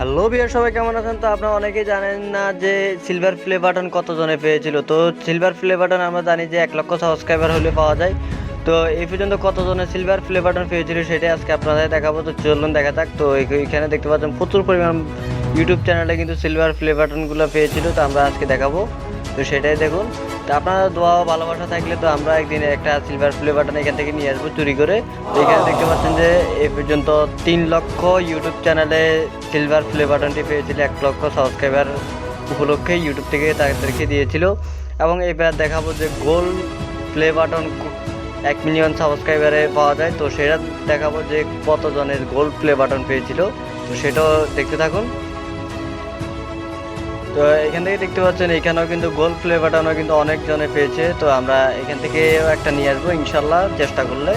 Hello বিয়ার সবাই কেমন আছেন? তো আপনারা অনেকেই জানেন না যে সিলভার প্লে বাটন কতজনে পেয়েছিল। তো সিলভার প্লে বাটন আমরা জানি যে এক লক্ষ সাবস্ক্রাইবার হলে পাওয়া যায়। তো এই পর্যন্ত কতজনে সিলভার প্লে বাটন পেয়েছিল সেটাই আজকে আপনাদের দেখাবো। তো চলুন দেখা যাক। তো এখানে দেখতে পাচ্ছেন প্রচুর পরিমাণ ইউটিউব চ্যানেলে কিন্তু সিলভার প্লে বাটনগুলো পেয়েছিল। তো আমরা আজকে দেখাবো। তো সেটাই দেখুন। তো আপনারা দোয়া ভালোবাসা থাকলে তো আমরা একদিন একটা সিলভার প্লে বাটন এখান থেকে নিয়ে আসব চুরি করে। এখানে দেখতে পাচ্ছেন যে এই পর্যন্ত তিন লক্ষ ইউটিউব চ্যানেলে সিলভার প্লে বাটনটি পেয়েছিল, এক লক্ষ সাবস্ক্রাইবার উপলক্ষে ইউটিউব থেকে তাদেরকে দিয়েছিল। এবং এবার দেখাবো যে গোল প্লে বাটন এক মিলিয়ন সাবস্ক্রাইবারে পাওয়া যায়। তো সেটা দেখাবো যে কতজনের গোল্ড প্লে বাটন পেয়েছিল। তো সেটাও দেখতে থাকুন। তো এখান থেকে দেখতে পাচ্ছেন, এখানেও কিন্তু গোল বাটনও কিন্তু অনেক জনে পেয়েছে। তো আমরা এখান থেকে একটা নিয়ে আসব, ইনশাল্লাহ চেষ্টা করলে।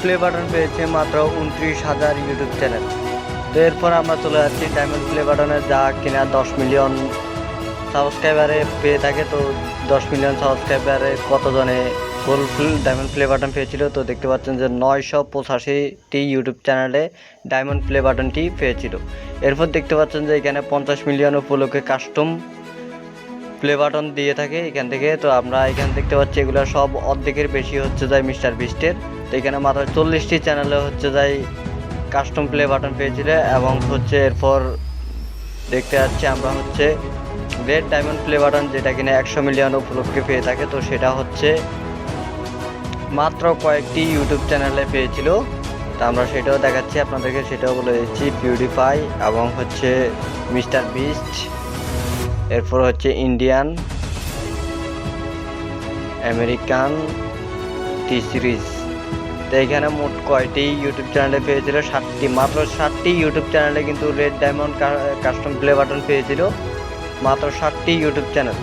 প্লে বাটন পেয়েছে মাত্র উনত্রিশ হাজার ইউটিউব চ্যানেল। তো এরপর আমরা চলে যাচ্ছি ডায়মন্ড প্লে যা কিনা দশ মিলিয়ন সাবস্ক্রাইবারে পেয়ে থাকে। তো দশ মিলিয়ন সাবস্ক্রাইবারে কতজনে gold full diamond play button পেয়েছিল। তো দেখতে পাচ্ছেন যে নয়শো পঁচাশিটি ইউটিউব চ্যানেলে ডায়মন্ড প্লে বাটনটি পেয়েছিল। এরপর দেখতে পাচ্ছেন যে এখানে পঞ্চাশ মিলিয়ন উপলক্ষে কাস্টম প্লে বাটন দিয়ে থাকে এখান থেকে। তো আমরা এখানে দেখতে পাচ্ছি এগুলো সব অর্ধেকের বেশি হচ্ছে যায় মিস্টার বিস্টের তো এখানে মাত্র চল্লিশটি চ্যানেলে হচ্ছে যায় কাস্টম প্লে বাটন পেয়েছিল এবং হচ্ছে এরপর দেখতে পাচ্ছি আমরা হচ্ছে রেড ডায়মন্ড প্লে বাটন যেটা কিনা একশো মিলিয়ন উপলক্ষে পেয়ে থাকে। তো সেটা হচ্ছে মাত্র কয়েকটি ইউটিউব চ্যানেলে পেয়েছিল। তা আমরা সেটাও দেখাচ্ছি, আপনাদেরকে সেটাও বলে দিচ্ছি। পিউরিফাই এবং হচ্ছে মিস্টার বিস্ট এরপর হচ্ছে ইন্ডিয়ান আমেরিকান টি সিরিজ তো এখানে মোট কয়টি ইউটিউব চ্যানেলে পেয়েছিল? সাতটি, মাত্র সাতটি ইউটিউব চ্যানেলে কিন্তু red diamond custom play button পেয়েছিল। মাত্র সাতটি ইউটিউব চ্যানেল